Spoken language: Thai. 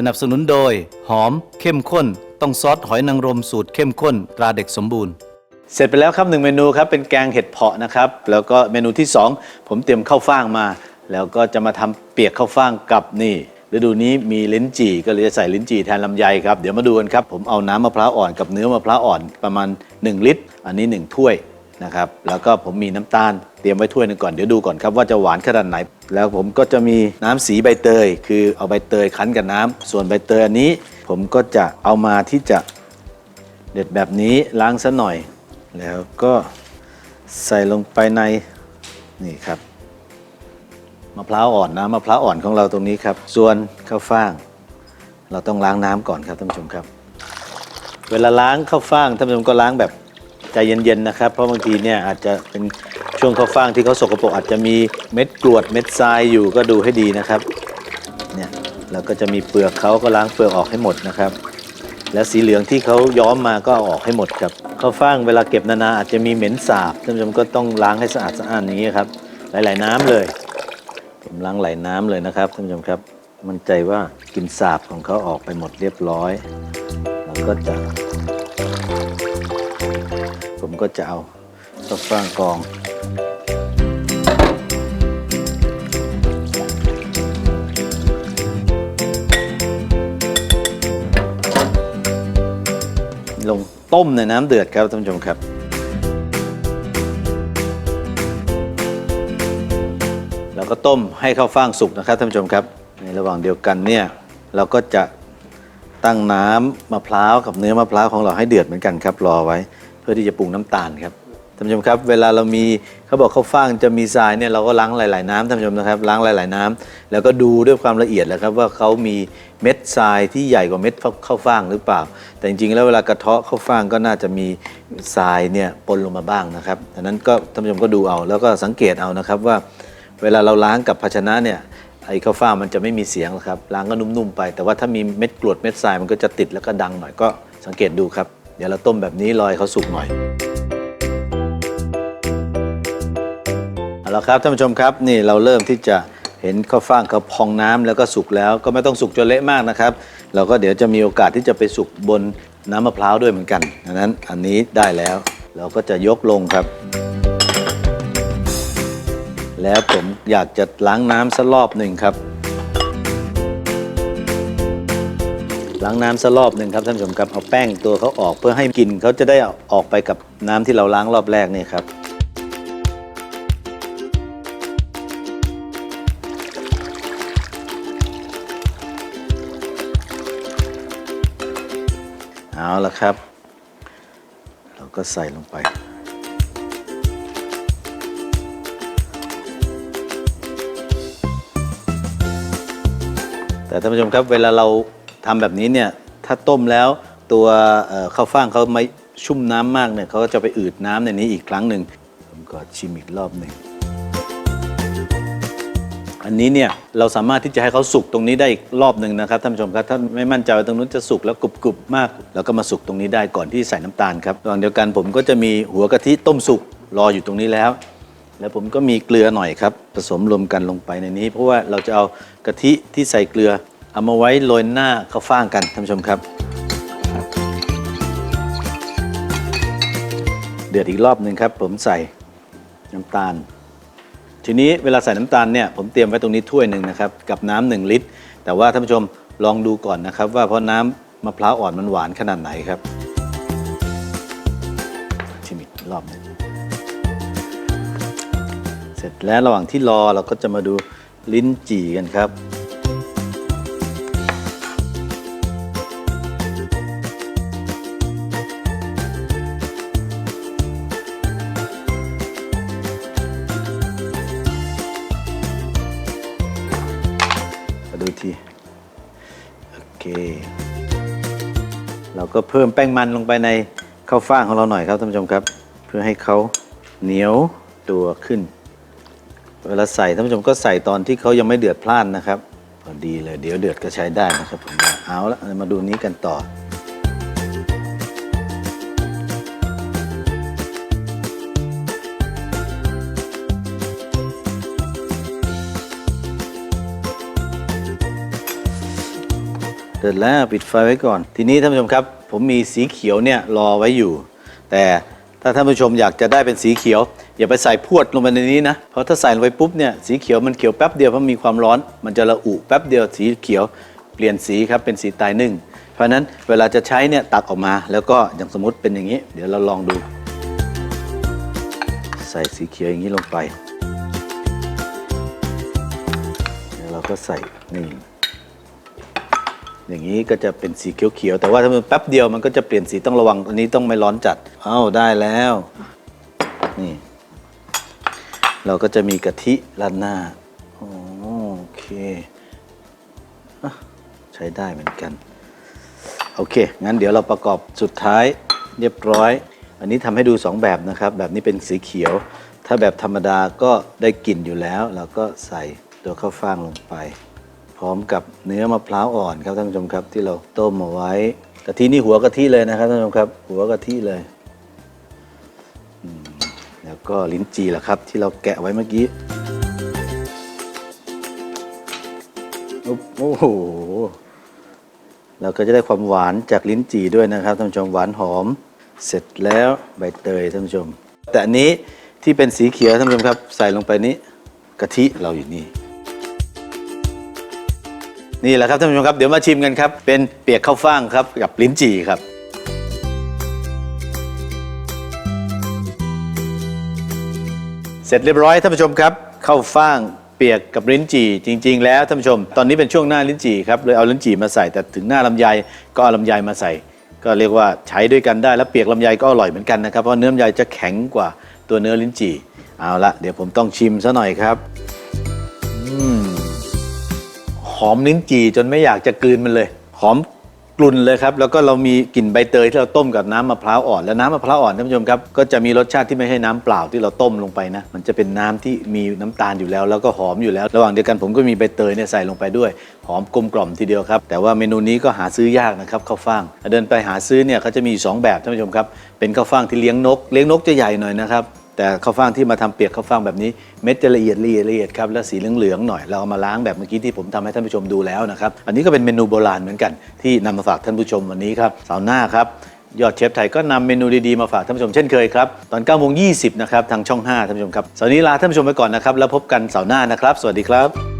สนับสนุนโดย หอม เข้มข้น ต้องซอสหอยนางรมสูตรเข้มข้น ตราเด็กสมบูรณ์ เสร็จไปแล้วครับหนึ่งเมนูครับเป็นแกงเห็ดเผาะนะครับ แล้วก็เมนูที่ 2 ผมเตรียมข้าวฟ่างมา แล้วก็จะมาทำเปียกข้าวฟ่างกับนี่ฤดูนี้มีลิ้นจี่ก็เลยจะใส่ลิ้นจี่แทนลำไยครับเดี๋ยวมาดูกันครับ ผมเอาน้ำมะพร้าวอ่อนกับเนื้อมะพร้าวอ่อนประมาณ 1 ลิตร อันนี้ 1 ถ้วยนะครับแล้วก็ผมมีน้ำตาล รียมไว้ถ้วยหนึงก่อนเดี๋ยวดูก่อนครับว่าจะหวานขนาดไหน แล้วผมก็จะมีน้ำสีใบเตย คือเอาใบเตยคั้นกับน้ำส่วนใบเตยอันนี้ ผมก็จะเอามาที่จะเด็ดแบบนี้ล้างซะหน่อย แล้วก็ใส่ลงไปในนี่ครับมะพร้าวอ่อนนะมะพร้าวอ่อนของเราตรงนี้ครับ ส่วนข้าวฟ่าง เราต้องล้างน้ำก่อนครับท่านผู้ชมครับ เวลาล้างข้าวฟ่างท่านผู้ชมก็ล้างแบบใจเย็นๆนะครับ เพราะบางทีเนี่ยอาจจะเป็น ช่วงข้าวฟ่างที่เขาสกปรกอาจจะมีเม็ดกรวดเม็ดทรายอยู่ก็ดูให้ดีนะครับเนี่ยแล้วก็จะมีเปลือกเขาก็ล้างเปลือกออกให้หมดนะครับ แล้วสีเหลืองที่เขาย้อมมาก็เอาออกให้หมดครับข้าวฟ่างเวลาเก็บนานๆอาจจะมีเหม็นสาบท่านผู้ชมก็ต้องล้างให้สะอาดสะอาดอย่างนี้ครับหลายๆน้ำเลย ผมล้างไหลน้ำเลยนะครับท่านผู้ชมครับ มั่นใจว่ากลินสาบของเขาออกไปหมดเรียบร้อยแล้วก็จะ ผมก็จะเอาข้าวฟ่างกอง ต้มในน้ำเดือดครับท่านผู้ชมครับ แล้วก็ต้มให้ข้าวฟ่างสุกนะครับท่านผู้ชมครับ ในระหว่างเดียวกันเนี่ยเราก็จะตั้งน้ำมะพร้าวกับเนื้อมะพร้าวของเราให้เดือดเหมือนกันครับรอไว้ เพื่อที่จะปรุงน้ำตาลครับ ท่านผู้ชมครับเวลาเรามีเขาบอกข้าวฟ่างจะมีทรายเนี่ยเราก็ล้างหลาย ๆ น้ำท่านผู้ชมนะครับล้างหลาย ๆ น้ำแล้วก็ดูด้วยความละเอียดแล้วครับว่าเขามีเม็ดทรายที่ใหญ่กว่าเม็ดข้าวฟ่างหรือเปล่า แต่จริง ๆ แล้วเวลากระเทาะข้าวฟ่างก็น่าจะมีทรายเนี่ยปนลงมาบ้างนะครับดังนั้นก็ท่านผู้ชมก็ดูเอา แล้วก็สังเกตเอานะครับว่า เวลาเราล้างกับภาชนะเนี่ยไอ้ข้าวฟ่างมันจะไม่มีเสียงครับล้างก็นุ่ม ๆ ไป แต่ว่าถ้ามีเม็ดกรวดเม็ดทรายมันก็จะติดแล้วก็ดังหน่อยก็สังเกตดูครับเดี๋ยวเราต้มแบบนี้รอให้เขาสุกหน่อย เอาละครับท่านผู้ชมครับนี่เราเริ่มที่จะเห็นข้าวฟ่างเขาพองน้ำแล้วก็สุกแล้วก็ไม่ต้องสุกจนเละมากนะครับ เราก็เดี๋ยวจะมีโอกาสที่จะไปสุกบนน้ำมะพร้าวด้วยเหมือนกันดังนั้นอันนี้ได้แล้ว เราก็จะยกลงครับ แล้วผมอยากจะล้างน้ำสักรอบหนึ่งครับ ล้างน้ำสักรอบหนึ่งครับท่านผู้ชมครับเอาแป้งตัวเขาออกเพื่อให้กลิ่นเขาจะได้ออกไปกับน้ำที่เราล้างรอบแรกนี่ครับ เอาละครับ เราก็ใส่ลงไป แต่ท่านผู้ชมครับเวลาเราทำแบบนี้เนี่ย ถ้าต้มแล้วตัวข้าวฟ่างเขาไม่ชุ่มน้ำมากเนี่ยเขาก็จะไปอืดน้ำในนี้อีกครั้งหนึ่งผมก็ชิมอีกรอบหนึ่ง อันนี้เนี่ยเราสามารถที่จะให้เขาสุกตรงนี้ได้อีกรอบหนึ่งนะครับท่านผู้ชมครับถ้าไม่มั่นใจว่าตรงนู้นจะสุกแล้วกรุบๆมาก แล้วก็มาสุกตรงนี้ได้ก่อนที่ใส่น้ำตาลครับระหว่างเดียวกันผมก็จะมีหัวกะทิต้มสุกรออยู่ตรงนี้แล้ว แล้วผมก็มีเกลือหน่อยครับผสมรวมกันลงไปในนี้ เพราะว่าเราจะเอากะทิที่ใส่เกลือเอามาไว้โรยหน้าข้าวฟ่างกันท่านผู้ชมครับ เดือดอีกรอบหนึ่งครับ ผมใส่น้ำตาล ทีนี้เวลาใส่น้ำตาลเนี่ยผมเตรียมไว้ตรงนี้ถ้วยหนึ่งนะครับกับน้ำหนึ่งลิตร แต่ว่าท่านผู้ชมลองดูก่อนนะครับ ว่าเพราะน้ำมะพร้าวอ่อนมันหวานขนาดไหนครับชิมอีกรอบหนึงเสร็จแล้วระหว่างที่รอเราก็จะมาดูลิ้นจี่กันครับ เคเราก็เพิ่มแป้งมันลงไปในข้าวฟ่างของเราหน่อยครับท่านผู้ชมครับ เพื่อให้เขาเหนียวตัวขึ้น เวลาใส่ท่านผู้ชมก็ใส่ตอนที่เขายังไม่เดือดพล่านนะครับพอดีเลยเดี๋ยวเดือดก็ใช้ได้นะครับผมเอาละมาดูนี้กันต่อ ร็จแล้วปิดไฟไว้ก่อน ทีนี้ท่านผู้ชมครับ ผมมีสีเขียวเนี่ยรอไว้อยู่ แต่ถ้าท่านผู้ชมอยากจะได้เป็นสีเขียว อย่าไปใส่พวดลงไปในนี้นะ เพราะถ้าใส่ลงไปปุ๊บเนี่ยสีเขียวมันเขียวแป๊บเดียวเพราะมีความร้อน มันจะระอุแป๊บเดียวสีเขียวเปลี่ยนสีครับเป็นสีตายนึ่ง เพราะฉะนั้นเวลาจะใช้เนี่ยตักออกมา แล้วก็อย่างสมมติเป็นอย่างนี้ เดี๋ยวเราลองดู ใส่สีเขียวอย่างนี้ลงไปแล้วเราก็ใส่นี่ อย่างนี้ก็จะเป็นสีเขียวๆแต่ว่าถ้ามันแป๊บเดียวมันก็จะเปลี่ยนสีต้องระวังอันนี้ต้องไม่ร้อนจัดเอ้าได้แล้วนี่เราก็จะมีกะทิราดหน้าโอ้โอเคอใช้ได้เหมือนกัน โอเค งั้นเดี๋ยวเราประกอบสุดท้ายเรียบร้อย อันนี้ทำให้ดู 2 แบบนะครับ แบบนี้เป็นสีเขียว ถ้าแบบธรรมดาก็ได้กลิ่นอยู่แล้ว เราก็ใส่ตัวข้าวฟ่างลงไป พร้อมกับเนื้อมะพร้าวอ่อนครับท่านผู้ชมครับที่เราต้มเอาไว้กะทินี่หัวกะทิเลยนะครับท่านผู้ชมครับ หัวกะทิเลยแล้วก็ลิ้นจี่ละครับ ที่เราแกะไว้เมื่อกี้โอ้โหเราก็จะได้ความหวานจากลิ้นจี่ด้วยนะครับท่านผู้ชมหวานหอม เสร็จแล้วใบเตยท่านผู้ชม แต่อันนี้ที่เป็นสีเขียวท่านผู้ชมครับ ใส่ลงไปนี้กะทิเราอยู่นี่ นี่แหละครับท่านผู้ชมครับเดี๋ยวมาชิมกันครับ เป็นเปียกข้าวฟ่างครับกับลิ้นจี่ครับ เสร็จเรียบร้อยท่านผู้ชมครับข้าวฟ่างเปียกกับลิ้นจี่จริง ๆ แล้วท่านผู้ชม ตอนนี้เป็นช่วงหน้าลิ้นจี่ครับเลยเอาลิ้นจี่มาใส่แต่ถึงหน้าลำไยก็เอาลำไยมาใส่ ก็เรียกว่าใช้ด้วยกันได้แล้วเปียกลำไยก็อร่อยเหมือนกันนะครับเพราะเนื้อลำไยจะแข็งกว่าตัวเนื้อลิ้นจี่เอาละเดี๋ยวผมต้องชิมซะหน่อยครับอืม หอมลิ้นจี่จนไม่อยากจะกลืนมันเลย หอมกลุ่นเลยครับ แล้วก็เรามีกลิ่นใบเตยที่เราต้มกับน้ำมะพร้าวอ่อน แล้วน้ำมะพร้าวอ่อนท่านผู้ชมครับ ก็จะมีรสชาติที่ไม่ใช่น้ำเปล่าที่เราต้มลงไปนะ มันจะเป็นน้ำที่มีน้ำตาลอยู่แล้ว แล้วก็หอมอยู่แล้ว ระหว่างเดียวกันผมก็มีใบเตยเนี่ยใส่ลงไปด้วย หอมกลมกล่อมทีเดียวครับ แต่ว่าเมนูนี้ก็หาซื้อยากนะครับข้าวฟ่าง เดินไปหาซื้อเนี่ยเขาจะมีอยู่สองแบบท่านผู้ชมครับ เป็นข้าวฟ่างที่เลี้ยงนก เลี้ยงนกจะใหญ่หน่อยนะครับ แต่ข้าวฟ่างที่มาทำเปียกข้าวฟ่างแบบนี้เม็ดจะละเอียดละเอียดละเอียดครับและสีเหลืองๆหน่อยเราเอามาล้างแบบเมื่อกี้ที่ผมทำให้ท่านผู้ชมดูแล้วนะครับอันนี้ก็เป็นเมนูโบราณเหมือนกัน ที่นำมาฝากท่านผู้ชมวันนี้ครับเสาร์หน้าครับยอดเชฟไทยก็นำเมนูดีๆมาฝากท่านผู้ชมเช่นเคยครับตอน9โมงยีนะครับทางช่อง 5 ท่านผู้ชมครับเสาร์นี้ลาท่านผู้ชมไปก่อนนะครับแล้วพบกันเสาร์หน้านะครับ สวัสดีครับ